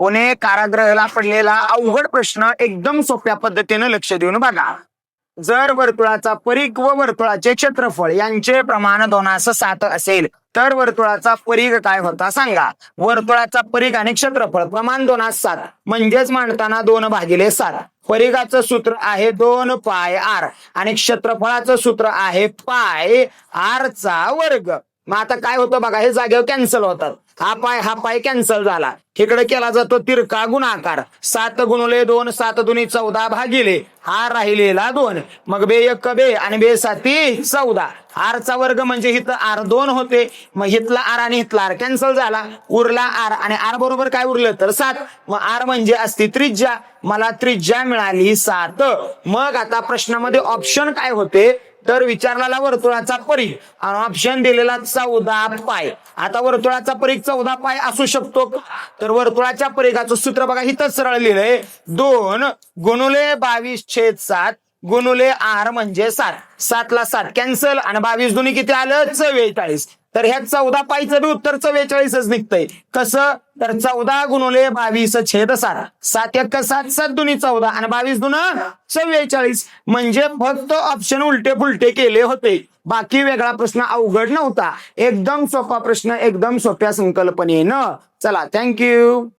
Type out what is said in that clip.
पुणे कारागृहाला पडलेला अवघड प्रश्न एकदम सोप्या पद्धतीनं लक्ष देऊन बघा. जर वर्तुळाचा परीघ व वर्तुळाचे क्षेत्रफळ यांचे प्रमाण दोनास सात असेल तर वर्तुळाचा परीघ काय होता सांगा. वर्तुळाचा परीघ आणि क्षेत्रफळ प्रमाण दोनास सात म्हणजेच मांडताना दोन भागिले सात. परीघाचं सूत्र आहे दोन पाय आर आणि क्षेत्रफळाचं सूत्र आहे पाय आर चा वर्ग. मग आता काय होतं बघा हे जागेवर कॅन्सल होतात. हा पाय हा पाय कॅन्सल झाला. इकडे केला जातो तिरका गुणाकार. सात गुणले दोन सात दुनी चौदा भागिले. हा राहिलेला दोन. मग बे एक बे आणि बे साती चौदा. आरचा वर्ग म्हणजे हिथं आर दोन होते. मग हितला आर आणि हितला आर कॅन्सल झाला. उरला आर आणि आर बरोबर काय उरलं? तर सात. मग आर म्हणजे असती त्रिज्या. मला त्रिज्या मिळाली सात. मग आता प्रश्नामध्ये ऑप्शन काय होते? तर विचारलेला वर्तुळाचा परीघ आणि ऑप्शन दिलेला चौदा पाय. आता वर्तुळाचा परीघ चौदा पाय असू शकतो का? तर वर्तुळाच्या परीघाचं सूत्र बघा इथं सरळ लिहिलंय. दोन गुणुले बावीस छेद सात गुणुले आर म्हणजे सात. सातला सात. कॅन्सल आणि बावीस दुनी किती आलं? चव्वेचाळीस. तर ह्या चौदा पायचं बी उत्तर चव्वेचाळीसच निघतंय. कसं? तर चौदा गुणुले बावीस छेद सात. सात एक सात सात दुनी चौदा. आणि बावीस दुन चव्वेचाळीस. म्हणजे फक्त ऑप्शन उलटे फुलटे केले होते. बाकी वेगळा प्रश्न अवघड नव्हता. एकदम सोपा प्रश्न एकदम सोप्या संकल्पनेनं. चला थँक्यू